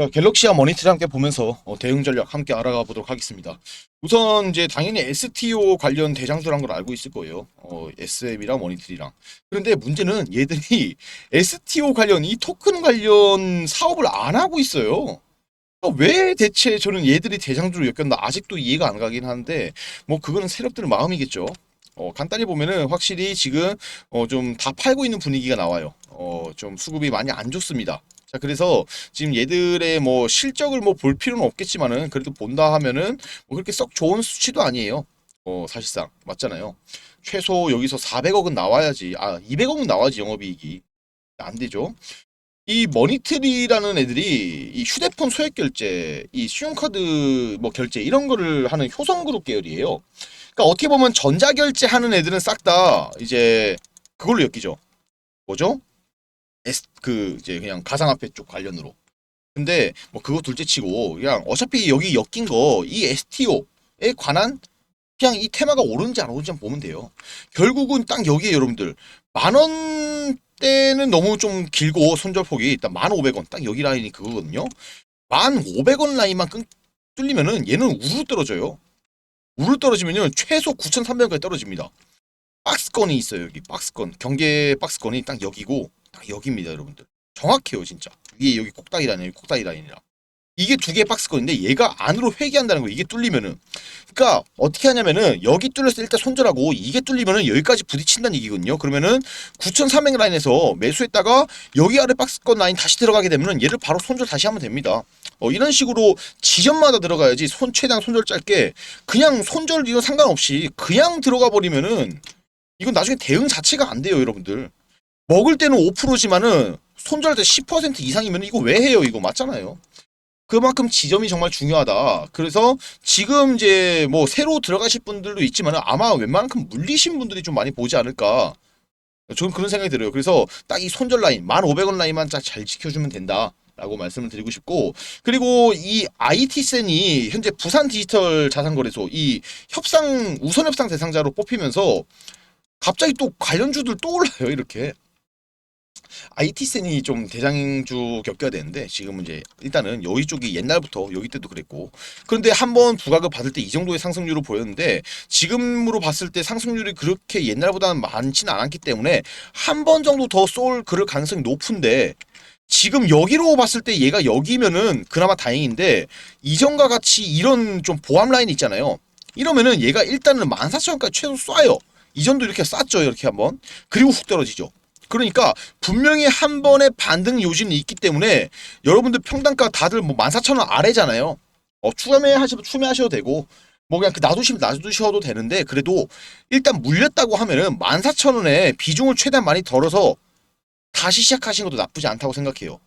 자, 갤럭시와 머니터리 함께 보면서 어, 대응 전략 함께 알아가 보도록 하겠습니다. 우선 이제 당연히 STO 관련 대장수란 걸 알고 있을 거예요. 어, SM이랑 머니터리랑. 그런데 문제는 얘들이 STO 관련 이 토큰 관련 사업을 안 하고 있어요. 어, 왜 대체 저는 얘들이 대장주로 엮였나 아직도 이해가 안 가긴 하는데 뭐 그거는 세력들 마음이겠죠. 어, 간단히 보면은 확실히 지금 어, 좀 다 팔고 있는 분위기가 나와요. 어, 좀 수급이 많이 안 좋습니다. 자, 그래서 지금 얘들의 뭐 실적을 뭐 볼 필요는 없겠지만은 그래도 본다 하면은 뭐 그렇게 썩 좋은 수치도 아니에요. 어, 사실상 맞잖아요. 최소 여기서 400억은 나와야지. 아, 200억은 나와야지 영업이익이. 안 되죠. 이 머니트리라는 애들이 이 휴대폰 소액 결제, 이 신용카드 뭐 결제 이런 거를 하는 효성그룹 계열이에요. 그러니까 어떻게 보면 전자 결제 하는 애들은 싹 다 이제 그걸로 엮이죠. 뭐죠? S 그 이제 그냥 가상화폐 쪽 관련으로. 근데 뭐 그거 둘째치고 그냥 어차피 여기 엮인 거 이 STO에 관한 그냥 이 테마가 오른지 안 오른지 보면 돼요. 결국은 딱 여기에 여러분들 만 원대는 너무 좀 길고 손절폭이 일단 만 오백 원 딱 여기 라인이 그거거든요. 만 오백 원 라인만 끊 뚫리면은 얘는 우르르 떨어져요. 우르르 떨어지면요 최소 9,300원까지 떨어집니다. 박스건이 있어요 여기 박스건 경계 박스건이 딱 여기고 딱 여기입니다 여러분들. 정확해요 진짜. 위에 여기 꼭다리 라인 여기 꼭다리 라인이랑. 이게 두 개의 박스건인데 얘가 안으로 회귀한다는 거예요 이게 뚫리면은. 그러니까 어떻게 하냐면은 여기 뚫렸을 때 일단 손절하고 이게 뚫리면은 여기까지 부딪힌다는 얘기거든요. 그러면은 9,300 라인에서 매수했다가 여기 아래 박스건 라인 다시 들어가게 되면은 얘를 바로 손절 다시 하면 됩니다. 어, 이런 식으로 지점마다 들어가야지 손 최대한 손절 짧게 그냥 손절 이런 상관없이 그냥 들어가 버리면은 이건 나중에 대응 자체가 안 돼요, 여러분들. 먹을 때는 5%지만은 손절 때10% 이상이면 이거 왜 해요? 이거 맞잖아요. 그만큼 지점이 정말 중요하다. 그래서 지금 이제 뭐 새로 들어가실 분들도 있지만 아마 웬만큼 물리신 분들이 좀 많이 보지 않을까. 저는 그런 생각이 들어요. 그래서 딱 이 손절 라인, 1,500원 라인만 딱잘 지켜주면 된다. 라고 말씀을 드리고 싶고 그리고 이 IT센이 현재 부산 디지털 자산거래소 이 협상 우선 협상 대상자로 뽑히면서 갑자기 또 관련주들 또 올라요 이렇게 IT센이 좀 대장주 겪어야 되는데 지금은 이제 일단은 여기 쪽이 옛날부터 여기 때도 그랬고. 그런데 한번 부각을 받을 때 이 정도의 상승률을 보였는데 지금으로 봤을 때 상승률이 그렇게 옛날보다는 많지는 않았기 때문에 한 번 정도 더 쏠 그럴 가능성이 높은데 지금 여기로 봤을 때 얘가 여기면은 그나마 다행인데 이전과 같이 이런 좀 보암 라인 있잖아요. 이러면은 얘가 일단은 14,000원까지 최소 쏴요. 이전도 이렇게 쌌죠 이렇게 한번. 그리고 훅 떨어지죠 그러니까 분명히 한 번의 반등 요진이 있기 때문에 여러분들 평단가 다들 뭐 14,000원 아래잖아요 어 추가매 하시면 추매하셔도 되고 뭐 그냥 그 놔두시면 놔두셔도 되는데 그래도 일단 물렸다고 하면은 14,000원에 비중을 최대한 많이 덜어서 다시 시작하시는 것도 나쁘지 않다고 생각해요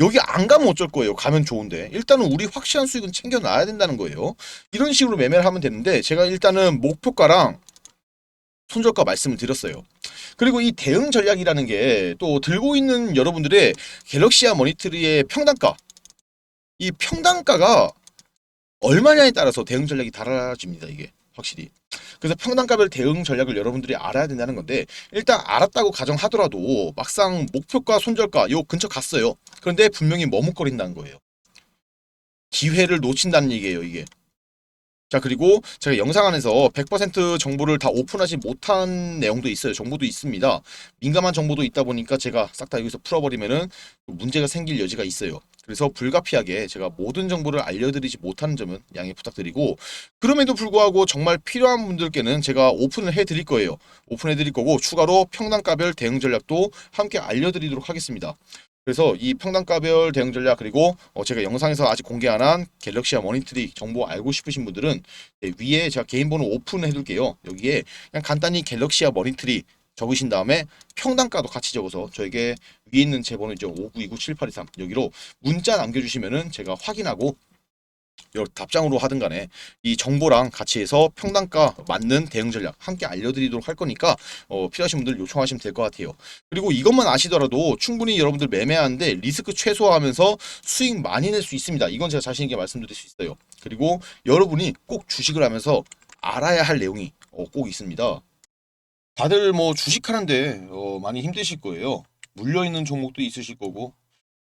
여기 안 가면 어쩔 거예요? 가면 좋은데. 일단은 우리 확실한 수익은 챙겨놔야 된다는 거예요. 이런 식으로 매매를 하면 되는데, 제가 일단은 목표가랑 손절가 말씀을 드렸어요. 그리고 이 대응 전략이라는 게 또 들고 있는 여러분들의 갤럭시아 모니터리의 평단가. 이 평단가가 얼마냐에 따라서 대응 전략이 달라집니다, 이게. 확실히. 그래서 평단가별 대응 전략을 여러분들이 알아야 된다는 건데 일단 알았다고 가정하더라도 막상 목표가 손절가 요 근처 갔어요. 그런데 분명히 머뭇거린다는 거예요. 기회를 놓친다는 얘기예요, 이게. 자, 그리고 제가 영상 안에서 100% 정보를 다 오픈하지 못한 내용도 있어요. 정보도 있습니다. 민감한 정보도 있다 보니까 제가 싹 다 여기서 풀어버리면은 문제가 생길 여지가 있어요. 그래서 불가피하게 제가 모든 정보를 알려드리지 못하는 점은 양해 부탁드리고 그럼에도 불구하고 정말 필요한 분들께는 제가 오픈을 해드릴 거예요. 오픈해 드릴 거고 추가로 평단가별 대응 전략도 함께 알려드리도록 하겠습니다. 그래서 이 평단가별 대응 전략 그리고 어 제가 영상에서 아직 공개 안 한 갤럭시와 머니터리 정보 알고 싶으신 분들은 네, 위에 제가 개인 번호 오픈해 둘게요. 여기에 그냥 간단히 갤럭시와 머니터리 적으신 다음에 평단가도 같이 적어서 저에게 위에 있는 제 번호죠. 59297823 여기로 문자 남겨주시면은 제가 확인하고 여 답장으로 하든 간에 이 정보랑 같이 해서 평단가 맞는 대응 전략 함께 알려드리도록 할 거니까 어, 필요하신 분들 요청하시면 될 것 같아요. 그리고 이것만 아시더라도 충분히 여러분들 매매하는데 리스크 최소화하면서 수익 많이 낼 수 있습니다. 이건 제가 자신 있게 말씀드릴 수 있어요. 그리고 여러분이 꼭 주식을 하면서 알아야 할 내용이 어, 꼭 있습니다. 다들 뭐 주식하는데 어, 많이 힘드실 거예요. 물려 있는 종목도 있으실 거고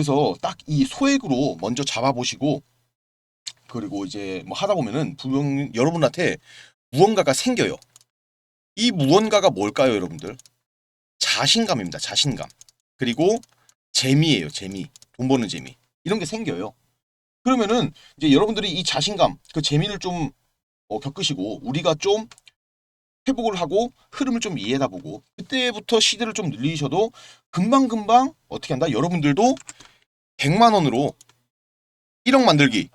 그래서 딱 이 소액으로 먼저 잡아보시고 그리고 이제 뭐 하다 보면은 분명 여러분한테 무언가가 생겨요. 이 무언가가 뭘까요, 여러분들? 자신감입니다. 자신감. 그리고 재미예요, 재미. 돈 버는 재미. 이런 게 생겨요. 그러면은 이제 여러분들이 이 자신감, 그 재미를 좀 어, 겪으시고 우리가 좀 회복을 하고 흐름을 좀 이해하다 보고 그때부터 시대를 좀 늘리셔도 금방금방 어떻게 한다? 여러분들도 100만 원으로 1억 만들기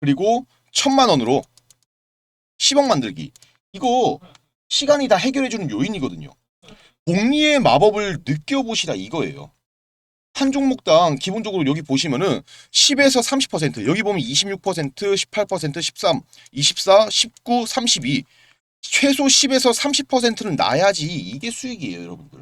그리고 1000만 원으로 10억 만들기 이거 시간이 다 해결해주는 요인이거든요. 복리의 마법을 느껴보시라 이거예요. 한 종목당 기본적으로 여기 보시면은 10에서 30% 여기 보면 26% 18% 13 24 19 32 최소 10에서 30%는 나야지 이게 수익이에요 여러분들